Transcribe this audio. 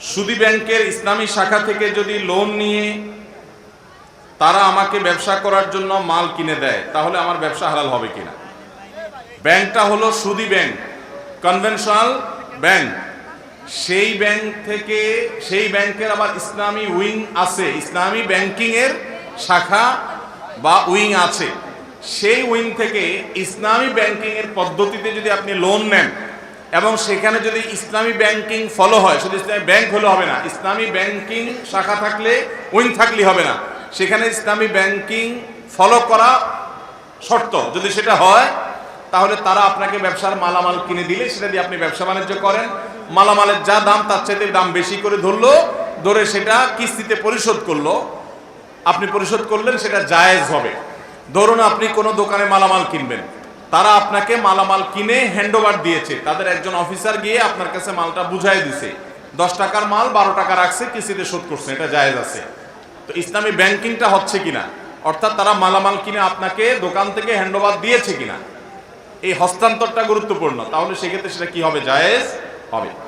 সুদি ব্যাংকের ইসলামী শাখা থেকে যদি লোন নিয়ে তারা আমাকে ব্যবসা করার জন্য মাল কিনে দেয়, তাহলে আমার ব্যবসা হালাল হবে কিনা? ব্যাংকটা হলো সুদি ব্যাংক কনভেনশনাল ব্যাংক। সেই ব্যাংক থেকে, সেই ব্যাংকের আবার ইসলামী উইং আছে, ইসলামী ব্যাংকিং এর শাখা বা উইং আছে। সেই উইং থেকে ইসলামী ব্যাংকিং এর পদ্ধতিতে যদি আপনি লোন নেন এবং সেখানে যদি ইসলামী ব্যাংকিং ফলো হয়, শুধু ইসলামী ব্যাংক হলে হবে না, ইসলামী ব্যাংকিং শাখা থাকলে উইং থাকলে হবে না। সেখানে ইসলামী ব্যাংকিং ফলো করা শর্ত, যদি সেটা হয়, তাহলে তারা আপনাকে ব্যবসার মালামাল কিনে দিলে, সেটা দিয়ে আপনি ব্যবসা বাণিজ্য করেন। মালামালের যা দাম, তার চাইতে দাম বেশি করে ধরলো, ধরে সেটা কিস্তিতে পরিশোধ করল। আপনি পরিশোধ করলেন, সেটা জায়েজ হবে। ধরুন আপনি কোনো দোকানে মালামাল কিনবেন। তারা আপনাকে মালামাল কিনে হ্যান্ডওভার দিয়েছে। তাদের একজন অফিসার গিয়ে আপনার কাছে মালটা বুঝাই দিছে। দশ টাকার মাল, বারো টাকা রাখছে, কিস্তিতে শোধ করছে, এটা জায়েজ আছে। তো ইসলামী ব্যাংকিংটা হচ্ছে কিনা? অর্থাৎ তারা মালামাল কিনে আপনাকে দোকান থেকে হ্যান্ডওভার দিয়েছে কিনা? এই হস্তান্তরটা গুরুত্বপূর্ণ। তাহলে সেক্ষেত্রে সেটা কি হবে? জায়েজ হবে।